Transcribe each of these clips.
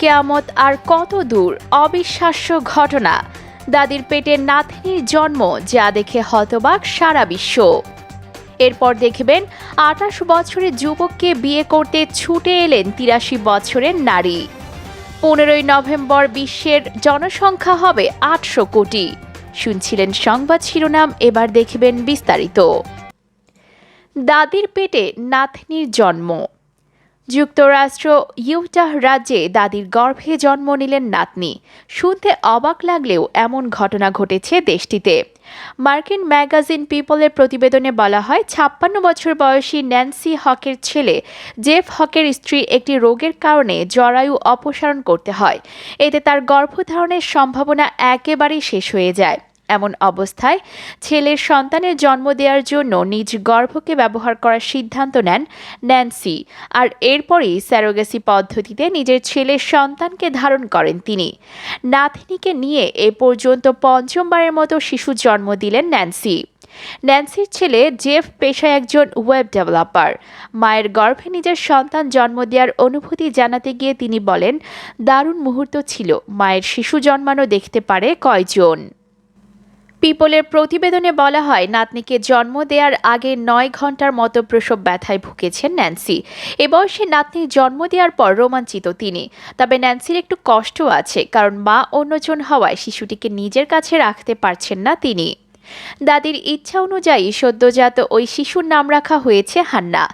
কেয়ামত আর কত দূর অবিশ্বাস্য ঘটনা। দাদির পেটে নাতনির জন্ম যা দেখে হতবাক সারা বিশ্ব। এরপর দেখবেন আঠাশ বছরের যুবককে বিয়ে করতে ছুটে এলেন তিরাশি বছরের নারী। পনেরোই নভেম্বর বিশ্বের জনসংখ্যা হবে আটশো কোটি। শুনছিলেন সংবাদ শিরোনাম, এবার দেখবেন বিস্তারিত। দাদির পেটে নাতনির জন্ম। যুক্তরাষ্ট্র ইউটাহ রাজ্যে দাদির গর্ভে জন্ম নিলেন নাতনি। শুনতে অবাক লাগলেও এমন ঘটনা ঘটেছে দেশটিতে। মার্কিন ম্যাগাজিন পিপলের প্রতিবেদনে বলা হয়, ছাপ্পান্ন বছর বয়সী ন্যান্সি হকের ছেলে জেফ হকের স্ত্রী একটি রোগের কারণে জরায়ু অপসারণ করতে হয়। এতে তার গর্ভধারণের সম্ভাবনা একেবারেই শেষ হয়ে যায়। এমন অবস্থায় ছেলের সন্তানের জন্ম দেওয়ার জন্য নিজ গর্ভকে ব্যবহার করার সিদ্ধান্ত নেন ন্যান্সি। আর এরপরই স্যারোগেসি পদ্ধতিতে নিজের ছেলের সন্তানকে ধারণ করেন তিনি। নাতনিকে নিয়ে এ পর্যন্ত পঞ্চমবারের মতো শিশু জন্ম দিলেন ন্যান্সি। ন্যান্সির ছেলে জেফ পেশায় একজন ওয়েব ডেভেলপার। মায়ের গর্ভে নিজের সন্তান জন্ম দেওয়ার অনুভূতি জানাতে গিয়ে তিনি বলেন, দারুণ মুহূর্ত ছিল। মায়ের শিশু জন্মানো দেখতে পারে কয়জন? পিপলের প্রতিবেদনে বলা হয়, নাতনিকে জন্ম দেওয়ার আগে নয় ঘণ্টার মতো প্রসব ব্যথায় ভুগেছেন ন্যান্সি। এ বয়সে নাতনির জন্ম দেওয়ার পর রোমাঞ্চিত তিনি। তবে ন্যান্সির একটু কষ্ট আছে, কারণ মা অন্যজন হওয়ায় শিশুটিকে নিজের কাছে রাখতে পারছেন না তিনি। দাদির ইচ্ছা অনুযায়ী সদ্যজাত ওই শিশুর নাম রাখা হয়েছে হান্না।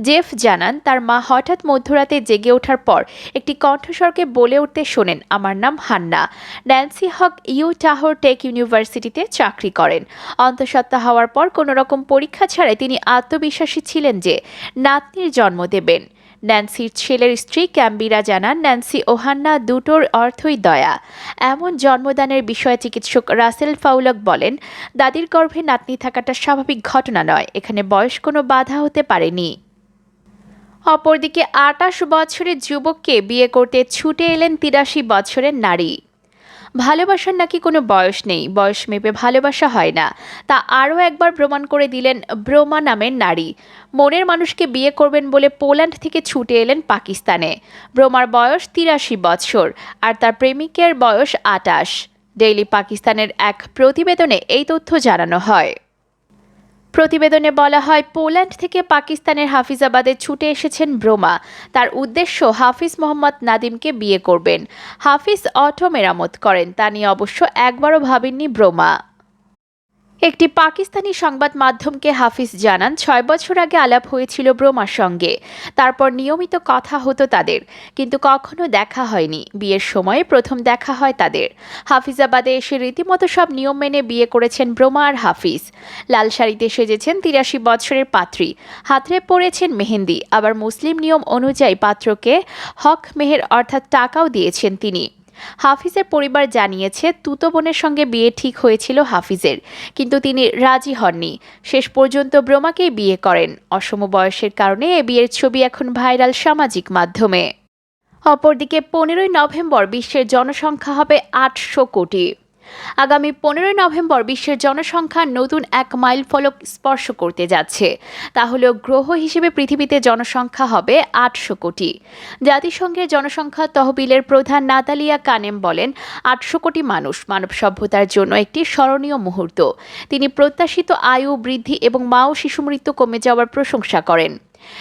জেফ জানান, তার মা হঠাৎ মধ্যরাতে জেগে ওঠার পর একটি কণ্ঠস্বরকে বলে উঠতে শোনেন, আমার নাম Hannah. Nancy Haque you টাহর take ইউনিভার্সিটিতে চাকরি করেন। অন্তঃসত্ত্বা হওয়ার পর কোনো রকম পরীক্ষা ছাড়াই তিনি আত্মবিশ্বাসী ছিলেন যে নাতনির জন্ম দেবেন। ন্যান্সির ছেলের স্ত্রী ক্যাম্বিরা জানান, ন্যান্সি, ওহান্না, দুটোর অর্থই দয়া। এমন জন্মদানের বিষয়ে চিকিৎসক রাসেল ফাউলক বলেন, দাদির গর্ভে নাতনি থাকাটা স্বাভাবিক ঘটনা নয়। এখানে বয়স কোনো বাধা হতে পারেনি। অপরদিকে আটাশ বছরের যুবককে বিয়ে করতে ছুটে এলেন তিরাশি বছরের নারী। ভালোবাসার নাকি কোনো বয়স নেই? বয়স মেপে ভালোবাসা হয় না। তা আরও একবার প্রমাণ করে দিলেন ব্রোমা নামের নারী। মনের মানুষকে বিয়ে করবেন বলে পোল্যান্ড থেকে ছুটে এলেন পাকিস্তানে। ব্রোমার বয়স তিরাশি বছর আর তার প্রেমিকের বয়স আটাশ। ডেইলি পাকিস্তানের এক প্রতিবেদনে এই তথ্য জানানো হয়। প্রতিবেদনে বলা হয়, পোল্যান্ড থেকে পাকিস্তানের হাফিজাবাদে ছুটে এসেছেন ব্রোমা। তার উদ্দেশ্য হাফিজ মোহাম্মদ নাদিমকে বিয়ে করবেন। হাফিজ অটো মেরামত করেন। তা নিয়ে অবশ্য একবারও ভাবেননি ব্রোমা। একটি পাকিস্তানি সংবাদ মাধ্যমকে হাফিজ জানান, ছয় বছর আগে আলাপ হয়েছিল ব্রোমার সঙ্গে। তারপর নিয়মিত কথা হতো তাদের, কিন্তু কখনো দেখা হয়নি। বিয়ের সময়ে প্রথম দেখা হয় তাদের। হাফিজাবাদে এসে রীতিমতো সব নিয়ম মেনে বিয়ে করেছেন ব্রোমা আর হাফিজ। লাল শাড়িতে সেজেছেন তিরাশি বছরের পাত্রী। হাতরে পড়েছেন মেহেন্দি। আবার মুসলিম নিয়ম অনুযায়ী পাত্রকে হক মেহের অর্থাৎ টাকাও দিয়েছেন তিনি। হাফিজের পরিবার জানিয়েছে, তুতো বোনের সঙ্গে বিয়ে ঠিক হয়েছিল হাফিজের, কিন্তু তিনি রাজি হননি। শেষ পর্যন্ত ব্রোমাকেই বিয়ে করেন। অসম বয়সের কারণে এ বিয়ের ছবি এখন ভাইরাল সামাজিক মাধ্যমে। অপরদিকে পনেরোই নভেম্বর বিশ্বের জনসংখ্যা হবে আটশো কোটি। আগামী পনেরোই নভেম্বর বিশ্বের জনসংখ্যা নতুন এক মাইল ফলক স্পর্শ করতে যাচ্ছে। তা হল গ্রহ হিসেবে পৃথিবীতে জনসংখ্যা হবে আটশো কোটি। জাতিসংঘের জনসংখ্যা তহবিলের প্রধান নাতালিয়া কানেম বলেন, আটশো কোটি মানুষ মানব সভ্যতার জন্য একটি স্মরণীয় মুহূর্ত। তিনি প্রত্যাশিত আয়ু বৃদ্ধি এবং মা ও শিশু মৃত্যু কমে যাওয়ার প্রশংসা করেন।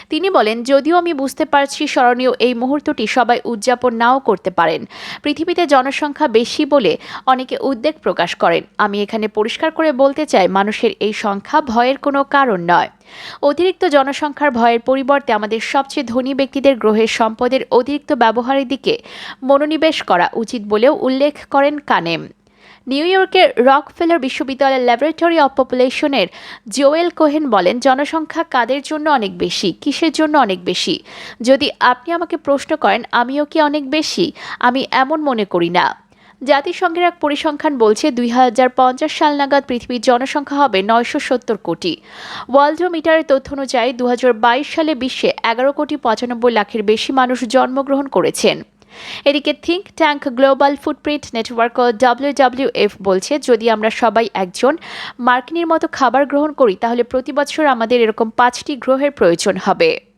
তিনি বলেন, যদিও আমি বুঝতে পারছি স্মরণীয় এই মুহূর্তটি সবাই উদযাপন নাও করতে পারেন। পৃথিবীতে জনসংখ্যা বেশি বলে অনেকে উদ্বেগ প্রকাশ করেন। আমি এখানে পরিষ্কার করে বলতে চাই, মানুষের এই সংখ্যা ভয়ের কোনো কারণ নয়। অতিরিক্ত জনসংখ্যার ভয়ের পরিবর্তে আমাদের সবচেয়ে ধনী ব্যক্তিদের গ্রহের সম্পদের অতিরিক্ত ব্যবহারের দিকে মনোনিবেশ করা উচিত বলেও উল্লেখ করেন কানেম। নিউ ইয়র্কের রকফেলার বিশ্ববিদ্যালয়ের ল্যাবরেটরি অফ পপুলেশনের জোয়েল কোহেন বলেন, জনসংখ্যা কাদের জন্য অনেক বেশি? কিসের জন্য অনেক বেশি? যদি আপনি আমাকে প্রশ্ন করেন, আমিও কি অনেক বেশি? আমি এমন মনে করি না। জাতিসংঘের এক পরিসংখ্যান বলছে, দুই হাজার পঞ্চাশ সাল নাগাদ পৃথিবীর জনসংখ্যা হবে নয়শো সত্তর কোটি। ওয়ার্ল্ডোমিটারের তথ্য অনুযায়ী দু হাজার বাইশ সালে বিশ্বে এগারো কোটি পঁচানব্বই লাখের বেশি মানুষ জন্মগ্রহণ করেছেন। এদিকে think tank global footprint network ও ডাব্লিউডাব্লিউএফ বলছে, যদি আমরা সবাই একজন মার্কিনের মতো খাবার গ্রহণ করি, তাহলে প্রতি বছর আমাদের এরকম পাঁচটি গ্রহের প্রয়োজন হবে।